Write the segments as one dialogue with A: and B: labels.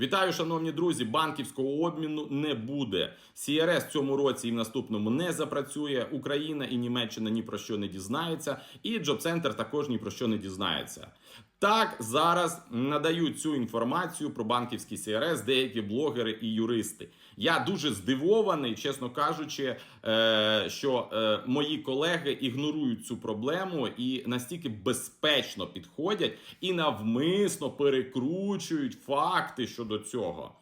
A: Вітаю, шановні друзі! Банківського обміну не буде. CRS в цьому році і в наступному не запрацює. Україна і Німеччина ні про що не дізнаються, і Джоб-центр також ні про що не дізнається. Так зараз надають цю інформацію про банківський CRS деякі блогери і юристи. Я дуже здивований, чесно кажучи, е, що е, мої колеги ігнорують цю проблему і настільки безпечно підходять і навмисно перекручують факти щодо цього.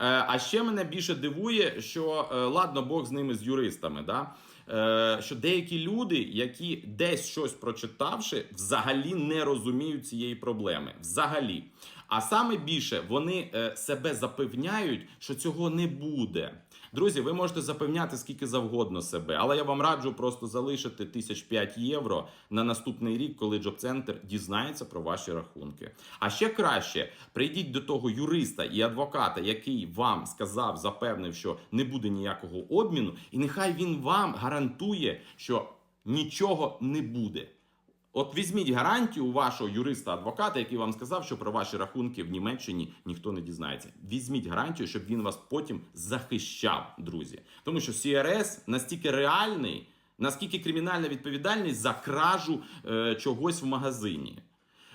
A: Е, А ще мене більше дивує, що ладно, Бог з ними з юристами. Да? Е, Що деякі люди, які десь щось прочитавши, взагалі не розуміють цієї проблеми. Взагалі. А саме більше вони е, себе запевняють, що цього не буде. Друзі, ви можете запевняти скільки завгодно себе, але я вам раджу просто залишити тисяч 5 євро на наступний рік, коли Джоб-центр дізнається про ваші рахунки. А ще краще прийдіть до того юриста і адвоката, який вам сказав, запевнив, що не буде ніякого обміну, і нехай він вам гарантує, що нічого не буде. От візьміть гарантію у вашого юриста-адвоката, який вам сказав, що про ваші рахунки в Німеччині ніхто не дізнається. Візьміть гарантію, щоб він вас потім захищав, друзі. Тому що CRS настільки реальний, наскільки кримінальна відповідальність за кражу е, чогось в магазині.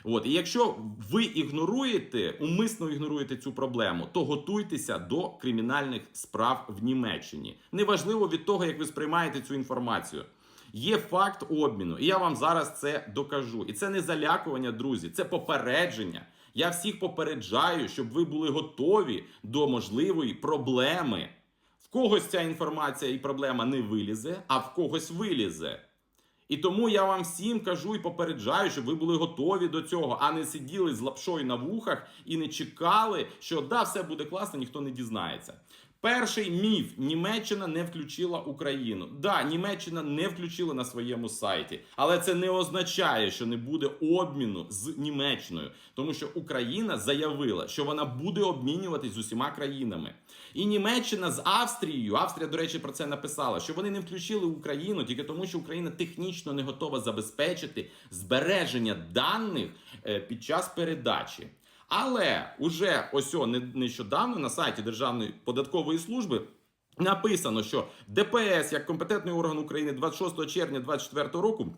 A: От, і якщо ви ігноруєте, умисно ігноруєте цю проблему, то готуйтеся до кримінальних справ в Німеччині. Неважливо від того, як ви сприймаєте цю інформацію. Є факт обміну, і я вам зараз це докажу. І це не залякування, друзі, це попередження. Я всіх попереджаю, щоб ви були готові до можливої проблеми. В когось ця інформація і проблема не вилізе, а в когось вилізе. І тому я вам всім кажу і попереджаю, щоб ви були готові до цього, а не сиділи з лапшою на вухах і не чекали, що да, все буде класно, ніхто не дізнається. Перший міф: Німеччина не включила Україну. Да, Німеччина не включила на своєму сайті, але це не означає, що не буде обміну з Німеччиною, тому що Україна заявила, що вона буде обмінюватись з усіма країнами. І Німеччина з Австрією, Австрія, до речі, про це написала, що вони не включили Україну тільки тому, що Україна технічно не готова забезпечити збереження даних е, під час передачі. Але уже ось нещодавно на сайті Державної податкової служби. Написано, що ДПС як компетентний орган України 26 червня 2024 року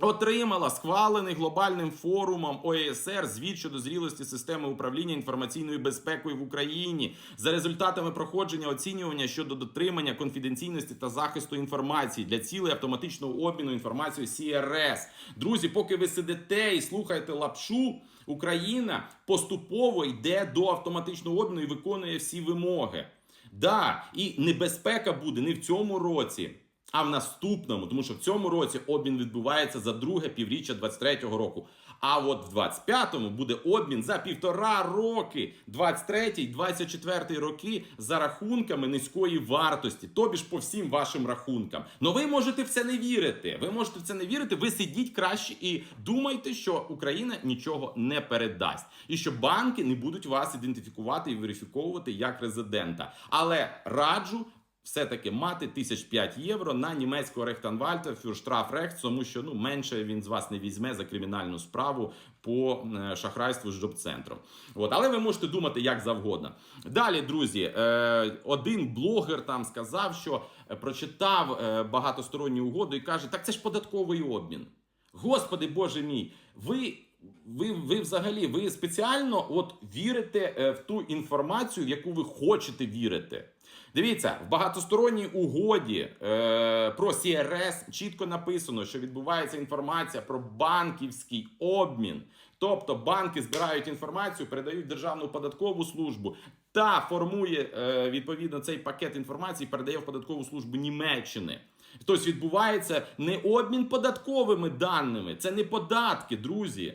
A: отримала схвалений глобальним форумом ОЕСР звіт щодо зрілості системи управління інформаційною безпекою в Україні за результатами проходження оцінювання щодо дотримання конфіденційності та захисту інформації для цілей автоматичного обміну інформацією CRS. Друзі, поки ви сидите і слухаєте лапшу, Україна поступово йде до автоматичного обміну і виконує всі вимоги. Да, і небезпека буде не в цьому році, а в наступному, тому що в цьому році обмін відбувається за друге півріччя 23-го року. А от в 25-му буде обмін за півтора роки, 23-й, 24-й роки за рахунками низької вартості, тобі ж по всім вашим рахункам. Но ви можете в це не вірити. Ви можете в це не вірити. Ви сидіть краще і думайте, що Україна нічого не передасть, і що банки не будуть вас ідентифікувати і верифіковувати як резидента. Але раджу. Все-таки мати 1005 євро на німецького рехтанвальта фюрштрафрехт, тому що ну менше він з вас не візьме за кримінальну справу по е, шахрайству з джоб-центром. От, але ви можете думати як завгодно. Далі, друзі, е, один блогер там сказав, що прочитав е, багатосторонню угоду і каже: так це ж податковий обмін. Господи Боже мій, ви. Ви, ви взагалі ви спеціально от вірите в ту інформацію, в яку ви хочете вірити. Дивіться, в багатосторонній угоді е, про CRS чітко написано, що відбувається інформація про банківський обмін. Тобто банки збирають інформацію, передають Державну податкову службу та формує е, відповідно цей пакет інформації, передає в податкову службу Німеччини. Тобто відбувається не обмін податковими даними, це не податки, друзі.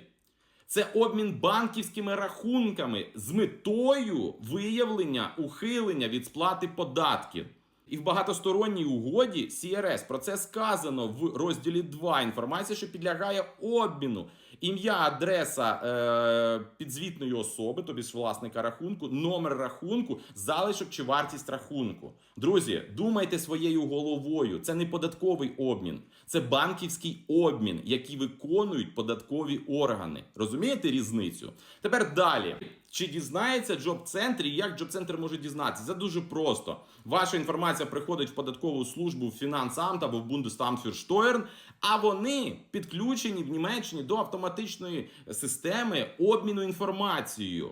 A: Це обмін банківськими рахунками з метою виявлення ухилення від сплати податків. І в багатосторонній угоді CRS про це сказано в розділі 2. Інформація, що підлягає обміну. Ім'я, адреса е, підзвітної особи, тобі ж власника рахунку, номер рахунку, залишок чи вартість рахунку. Друзі, думайте своєю головою. Це не податковий обмін, це банківський обмін, який виконують податкові органи. Розумієте різницю? Тепер далі. Чи дізнається Джоб-центр і як Джоб-центр може дізнатися? Це дуже просто. Ваша інформація приходить в податкову службу в Фінансамт або в Steuern, а вони підключені в Німеччині до автоматичної системи обміну інформацією.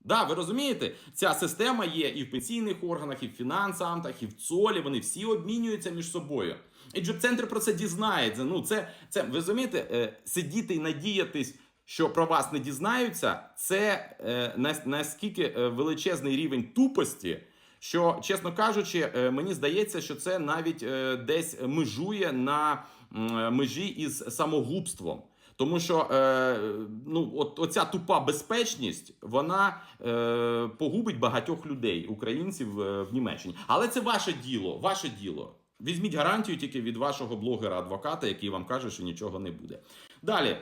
A: Да, ви розумієте, ця система є і в пенсійних органах, і в фінансамтах, і в ЦОЛі. Вони всі обмінюються між собою. І Джоб-центр про це дізнається. Ну, це, це ви розумієте, е, сидіти і надіятись, що про вас не дізнаються, це е, нас- наскільки е, величезний рівень тупості. Що, чесно кажучи, е, мені здається, що це навіть е, десь межує на м, межі із самогубством. Тому що е, ну, от, оця тупа безпечність вона е, погубить багатьох людей, українців е, в Німеччині. Але це ваше діло, ваше діло. Візьміть гарантію тільки від вашого блогера-адвоката, який вам каже, що нічого не буде. Далі.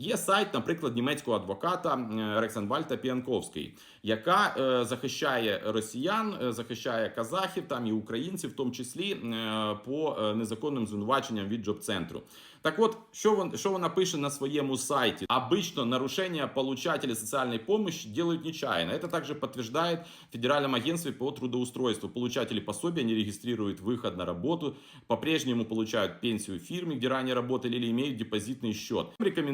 A: Є сайт, наприклад, німецького адвоката е, Рексенвальта Піанковський, яка е, захищає росіян, е, захищає казахів там і українців, в тому числі е, по е, незаконним звинуваченням від джоб-центру. Так от, що вон, що вона пише на своєму сайті? Обычно нарушения получателей социальной помощи делают нечаянно. Это также подтверждает в Федеральном агентстве по трудоустройству. Получатели пособия не регистрируют выход на работу, по-прежнему получают пенсию в фирме, где ранее работали или имеют депозитный счет.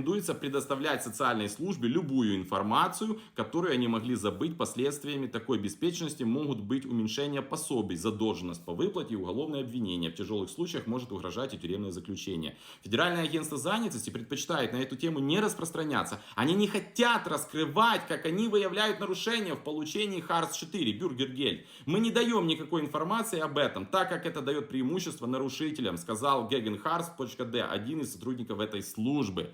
A: Рекомендуется предоставлять социальной службе любую информацию, которую они могли забыть. Последствиями такой беспечности могут быть уменьшение пособий, задолженность по выплате и уголовное обвинение. В тяжелых случаях может угрожать и тюремное заключение. Федеральное агентство занятости предпочитает на эту тему не распространяться. Они не хотят раскрывать, как они выявляют нарушения в получении ХАРС-4, Бюргергель. Мы не даем никакой информации об этом, так как это дает преимущество нарушителям, сказал Геген Харс.д, один из сотрудников этой служби.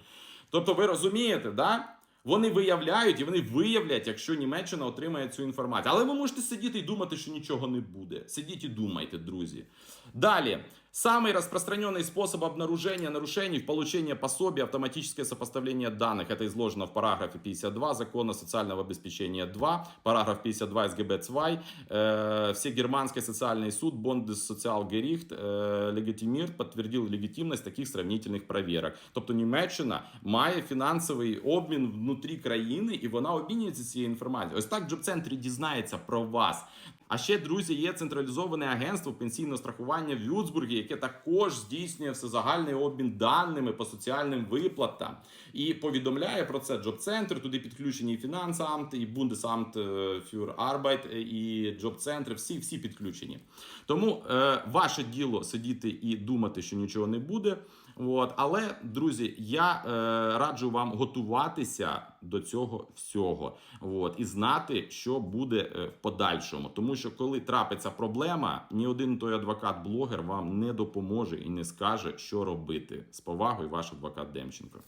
A: Тобто ви розумієте, да? Вони виявляють і вони виявлять, якщо Німеччина отримає цю інформацію. Але ви можете сидіти і думати, що нічого не буде. Сидіть і думайте, друзі. Далі. Самый распространенный способ обнаружения нарушений в получении пособия автоматическое сопоставление данных. Это изложено в параграфе 52 закона социального обеспечения 2, параграф 52 СГБ ЦВАЙ, э, Всегерманский социальный суд, Бондессоциалгерихт, э, легитимирт подтвердил легітимність таких сравнительних проверок. Тобто Німеччина має фінансовий обмін внутрі країни і вона обмінюється цією інформацією. Ось так Джоб-центр дізнається про вас. А ще, друзі, є централізоване агентство пенсійного страхування в Вюцбургі, яке також здійснює всезагальний обмін даними по соціальним виплатам і повідомляє про це Джоб-центр. Туди підключені і Фінансамт, і Бундесамт für Arbeit, і Джоб-центр. Всі, всі підключені. Тому е, ваше діло сидіти і думати, що нічого не буде. От, але друзі, я е, раджу вам готуватися до цього всього, от, і знати, що буде е, в подальшому. Тому що коли трапиться проблема, ні один той адвокат-блогер вам не допоможе і не скаже, що робити. З повагою, ваш адвокат Демченко.